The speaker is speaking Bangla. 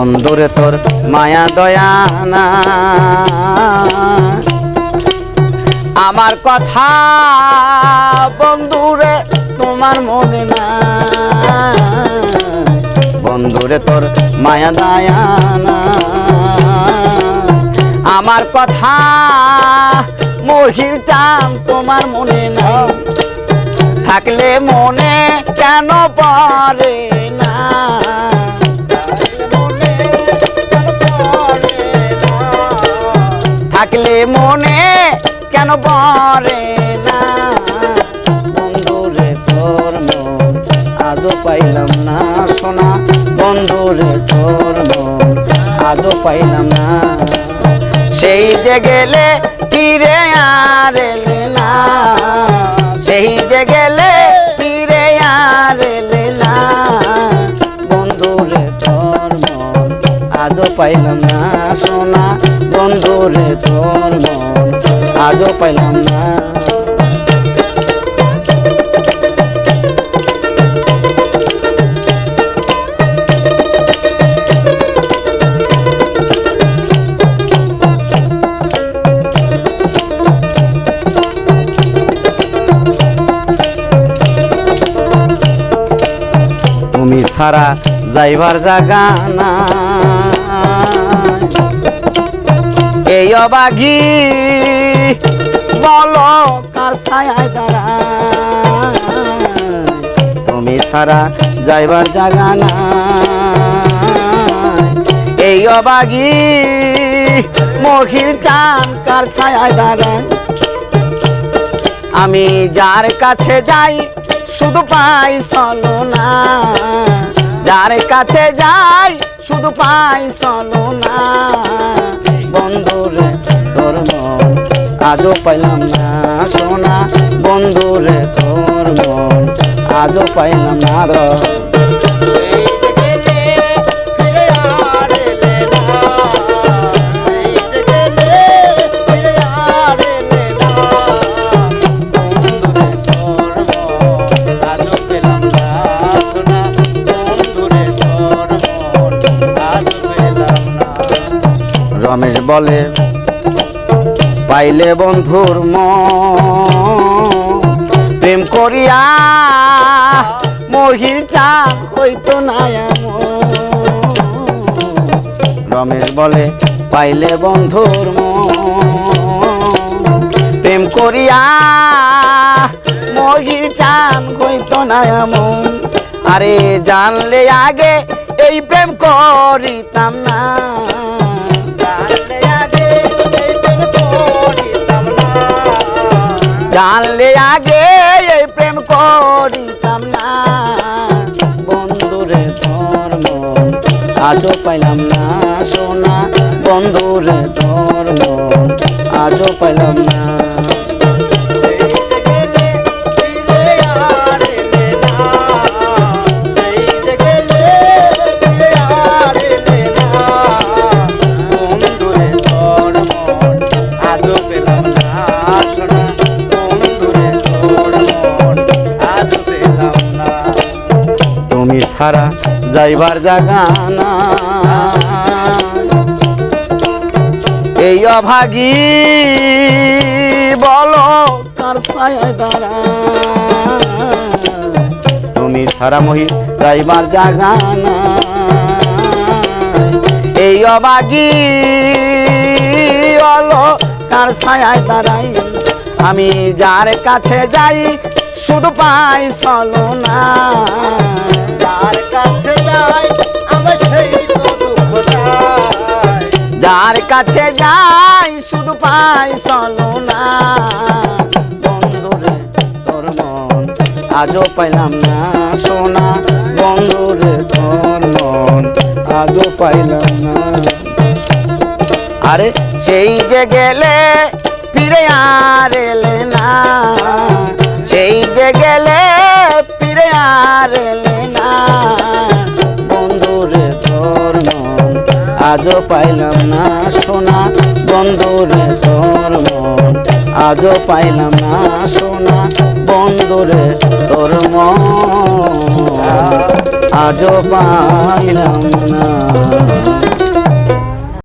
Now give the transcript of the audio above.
বন্ধুরে তোর মায়া দয়া না। আমার কথা বন্ধুরে তোমার মনে না। বন্ধুরে তোর মায়া দয়া না। আমার কথা মহির চাম তোমার মনে না। থাকলে মনে কেন পড়ে না? থাকলে মনে কেন পড়ে না? বন্ধুরে তোর মন, আজও পাইলাম না সোনা। বন্ধুরে তোর মন, আজও পাইলাম না। সেই যে গেলে ফিরে আর এলে না। সেই যে গেলে ফিরে আর এলে না। বন্ধুরে তোর মন, আজও পাইলাম না সোনা। বন্ধুরে তোর মন আজও পাইলাম না। তুমি সারা যাইবার জাগা না অবাগি বলো কার ছায় দাঁড়া তুমি ছাড়া যাইবার জাগা না এই অবাগি, মহির চান কার ছায় দাঁড়ায় আমি যার কাছে যাই, শুধু পাই চলো না যার কাছে যাই, শুধু পাই চলো না বন্ধুরে তোর মন আজও পাইলাম না সোনা। বন্ধুরে তোর মন আজও পাইলাম না র রমেশ বলে, পাইলে বন্ধুর ম প্রেম করিয়া মহির চান হইতো না রমেশ বলে, পাইলে বন্ধুর ম প্রেম করিয়া মহির চান হইতো না আরে জানলে আগে এই প্রেম করিতাম না। জানলে আগে এই প্রেম করিতাম না। বন্ধুরে তোর মন আজও পাইলাম না সোনা। বন্ধুরে তোর মন আজও পাইলাম না হারা যাইবার জাগানা এই অভাগী বলো তার ছায় দ্বারা তুমি ছাড়া মহি যাইবার জাগানা এই অভাগি বলো তার ছায় দাঁড়াই। আমি যার কাছে যাই, শুধু পাই চলো না যার কাছে যাই শুধু পাই চলো না বন্ধুরে, তোর মন আজও পাইলাম না সোনা। বন্ধুরে, তোর মন আজও পাইলাম না। আরে, সেই যে গেলে ফিরে আর এলে না। সেই যে গেলে ফিরে আর এলে আজও পাইলাম না সোনা। বন্ধুরে তোর মন। আজও পাইলাম না সোনা। বন্ধুরে তোর মন। আজও পাইলাম না।